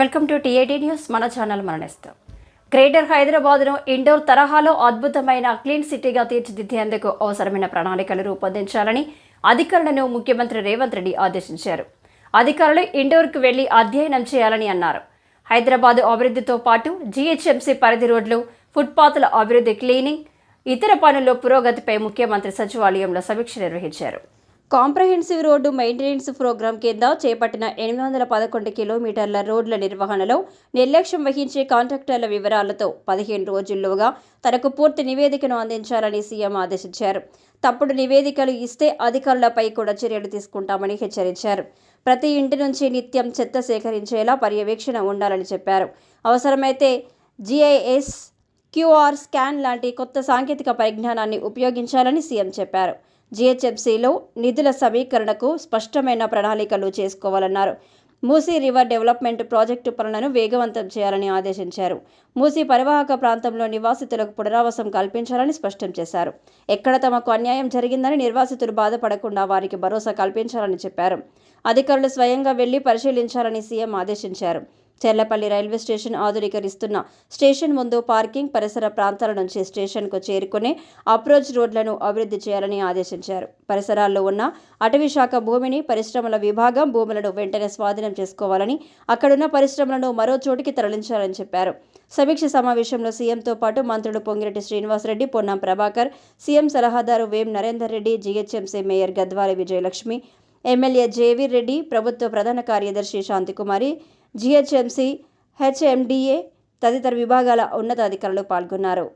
Welcome to TAT news. మన channel మరణిస్తాం. Greater హైదరాబాద్ను ఇండోర్ తరహాలో అద్భుతమైన క్లీన్ సిటీగా తీర్చిదిద్దేందుకు అవసరమైన ప్రణాళికలు రూపొందించాలని అధికారులను ముఖ్యమంత్రి రేవంత్ రెడ్డి ఆదేశించారు. అధికారులు ఇండోర్కు వెళ్ళి అధ్యయనం చేయాలని అన్నారు. హైదరాబాద్ అభివృద్ధితో పాటు జీహెచ్ఎంసీ పరిధి రోడ్లు ఫుట్పాత్ల అభివృద్ధి క్లీనింగ్ ఇతర పనుల్లో పురోగతిపై ముఖ్యమంత్రి సచివాలయంలో సమీక్ష నిర్వహించారు. కాంప్రహెన్సివ్ రోడ్డు మెయింటెనెన్స్ ప్రోగ్రాం కింద చేపట్టిన ఎనిమిది వందల పదకొండు కిలోమీటర్ల రోడ్ల నిర్వహణలో నిర్లక్ష్యం వహించే కాంట్రాక్టర్ల వివరాలతో పదిహేను రోజుల్లోగా తనకు పూర్తి నివేదికను అందించాలని సీఎం ఆదేశించారు. తప్పుడు నివేదికలు ఇస్తే అధికారులపై కూడా చర్యలు తీసుకుంటామని హెచ్చరించారు. ప్రతి ఇంటి నుంచి నిత్యం చెత్త సేకరించేలా పర్యవేక్షణ ఉండాలని చెప్పారు. అవసరమైతే జిఐఎస్ క్యూఆర్ స్కాన్ లాంటి కొత్త సాంకేతిక పరిజ్ఞానాన్ని ఉపయోగించాలని సీఎం చెప్పారు. జీహెచ్ఎంసీలో నిధుల సమీకరణకు స్పష్టమైన ప్రణాళికలు చేసుకోవాలన్నారు. మూసీ రివర్ డెవలప్మెంట్ ప్రాజెక్టు పనులను వేగవంతం చేయాలని ఆదేశించారు. మూసీ పరివాహక ప్రాంతంలో నివాసితులకు పునరావాసం కల్పించాలని స్పష్టం చేశారు. ఎక్కడ తమకు అన్యాయం జరిగిందని నిర్వాసితులు బాధపడకుండా వారికి భరోసా కల్పించాలని చెప్పారు. అధికారులు స్వయంగా వెళ్ళి పరిశీలించాలని సీఎం ఆదేశించారు. చెర్లపల్లి రైల్వే స్టేషన్ ఆధునీకరిస్తున్న స్టేషన్ ముందు పార్కింగ్ పరిసర ప్రాంతాల నుంచి స్టేషన్కు చేరుకునే అప్రోచ్ రోడ్లను అభివృద్ధి చేయాలని ఆదేశించారు. పరిసరాల్లో ఉన్న అటవీ శాఖ భూమిని పరిశ్రమల విభాగం భూములను వెంటనే స్వాధీనం చేసుకోవాలని అక్కడున్న పరిశ్రమలను మరో చోటికి తరలించాలని చెప్పారు. సమీక్ష సమావేశంలో సీఎంతో పాటు మంత్రులు పొంగిరెడ్డి శ్రీనివాసరెడ్డి పొన్నం ప్రభాకర్ సీఎం సలహాదారు Vem Narender Reddy GHMC mayor Gadwali Vijayalakshmi MLA Jaiveer Reddy ప్రభుత్వ ప్రధాన కార్యదర్శి శాంతికుమారి జీహెచ్ఎంసీ హెచ్ఎండిఏ తదితర విభాగాల ఉన్నతాధికారులు పాల్గొన్నారు.